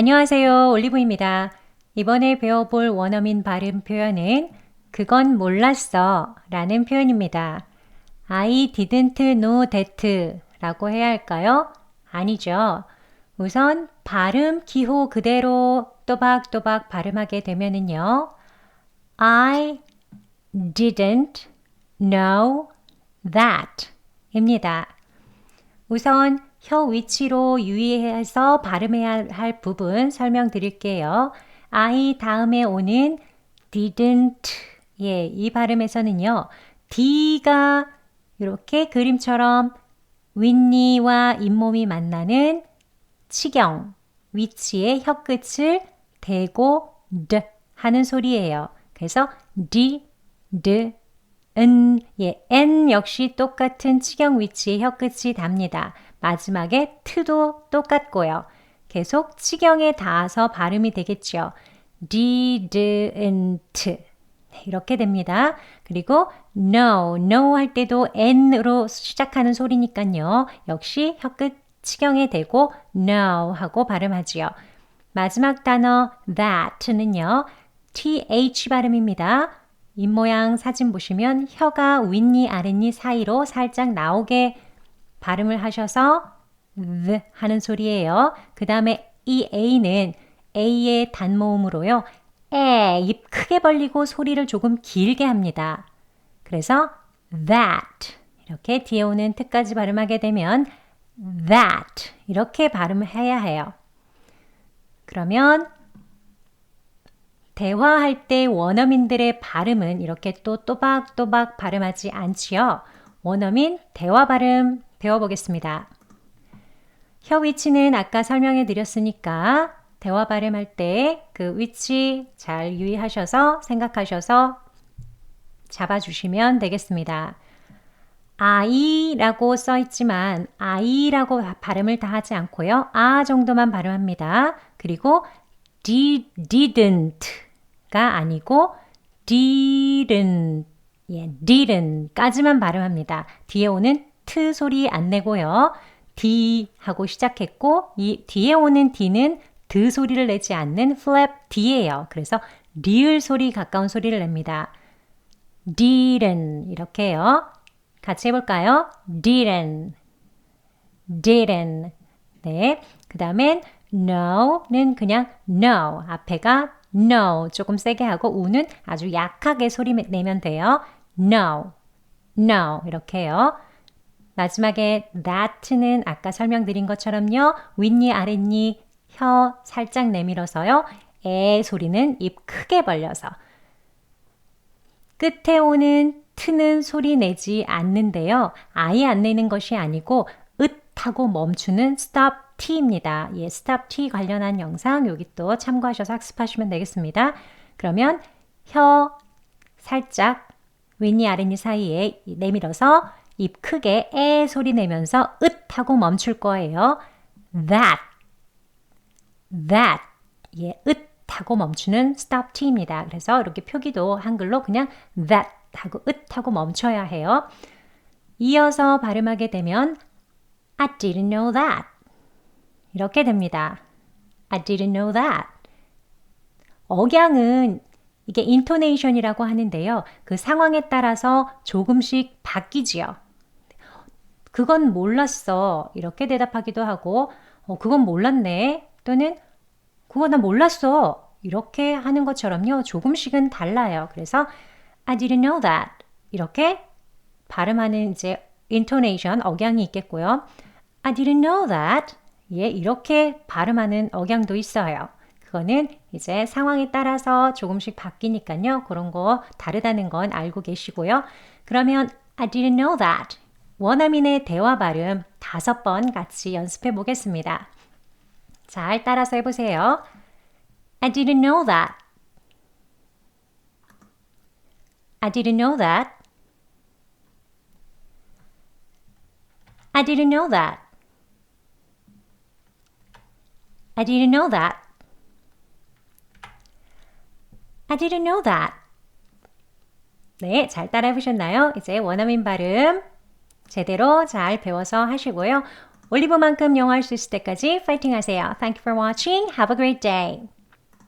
안녕하세요. 올리브입니다. 이번에 배워볼 원어민 발음 표현은 그건 몰랐어 라는 표현입니다. I didn't know that 라고 해야 할까요? 아니죠. 우선 발음 기호 그대로 또박또박 발음하게 되면은요. I didn't know that 입니다. 우선 혀 위치로 유의해서 발음해야 할 부분 설명드릴게요. I 다음에 오는 didn't 예, 이 발음에서는요. D가 이렇게 그림처럼 윗니와 잇몸이 만나는 치경 위치에 혀 끝을 대고 드 하는 소리예요. 그래서 D, D, 은, 예, N 역시 똑같은 치경 위치에 혀 끝이 답니다. 마지막에 트도 똑같고요. 계속 치경에 닿아서 발음이 되겠죠. didn't 이렇게 됩니다. 그리고 no, no 할 때도 n으로 시작하는 소리니까요. 역시 혀끝 치경에 대고 no 하고 발음하지요. 마지막 단어 that는요. th 발음입니다. 입모양 사진 보시면 혀가 윗니 아랫니 사이로 살짝 나오게 발음을 하셔서 th 하는 소리예요. 그 다음에 이 a는 a의 단모음으로요. 에, 입 크게 벌리고 소리를 조금 길게 합니다. 그래서 that 이렇게 뒤에 오는 트까지 발음하게 되면 that 이렇게 발음을 해야 해요. 그러면 대화할 때 원어민들의 발음은 이렇게 또 또박또박 발음하지 않지요. 원어민 대화 발음 배워보겠습니다. 혀 위치는 아까 설명해 드렸으니까 대화 발음할 때 그 위치 잘 유의하셔서 생각하셔서 잡아주시면 되겠습니다. 아이라고 써 있지만 아이라고 발음을 다 하지 않고요. 아 정도만 발음합니다. 그리고 did, didn't가 아니고 didn't, 예, didn't까지만 발음합니다. 뒤에 오는 트 소리 안 내고요. D 하고 시작했고 이 뒤에 오는 D는 드 소리를 내지 않는 flap D예요. 그래서 리을 소리 가까운 소리를 냅니다. didn't 이렇게요. 같이 해볼까요? didn't, didn't. 네. 그 다음엔 no는 그냥 no. 앞에가 no 조금 세게 하고 우는 아주 약하게 소리 내면 돼요. no, no 이렇게요. 마지막에 that는 아까 설명드린 것처럼요. 윗니 아랫니 혀 살짝 내밀어서요. 에 소리는 입 크게 벌려서 끝에 오는 트는 소리 내지 않는데요. 아예 안 내는 것이 아니고 으 하고 멈추는 stop t입니다. 예, stop t 관련한 영상 여기 또 참고하셔서 학습하시면 되겠습니다. 그러면 혀 살짝 윗니 아랫니 사이에 내밀어서 입 크게 에 소리 내면서 으 하고 멈출 거예요. that that 예, 으 하고 멈추는 stop t입니다. 그래서 이렇게 표기도 한글로 그냥 that 하고 으 하고 멈춰야 해요. 이어서 발음하게 되면 I didn't know that 이렇게 됩니다. I didn't know that 억양은 이게 intonation이라고 하는데요. 그 상황에 따라서 조금씩 바뀌지요. 그건 몰랐어. 이렇게 대답하기도 하고, 어, 그건 몰랐네. 또는 그거 나 몰랐어. 이렇게 하는 것처럼요. 조금씩은 달라요. 그래서 I didn't know that. 이렇게 발음하는 이제 intonation, 억양이 있겠고요. I didn't know that. 예, 이렇게 발음하는 억양도 있어요. 그거는 이제 상황에 따라서 조금씩 바뀌니까요. 그런 거 다르다는 건 알고 계시고요. 그러면 I didn't know that. 원어민의 대화 발음 다섯 번 같이 연습해 보겠습니다. 잘 따라서 해보세요. I didn't know that. I didn't know that. I didn't know that. I didn't know that. I didn't know that. 네, 잘 따라 해보셨나요? 이제 원어민 발음 제대로 잘 배워서 하시고요. 올리브만큼 영어할 수 있을 때까지 파이팅 하세요. Thank you for watching. Have a great day.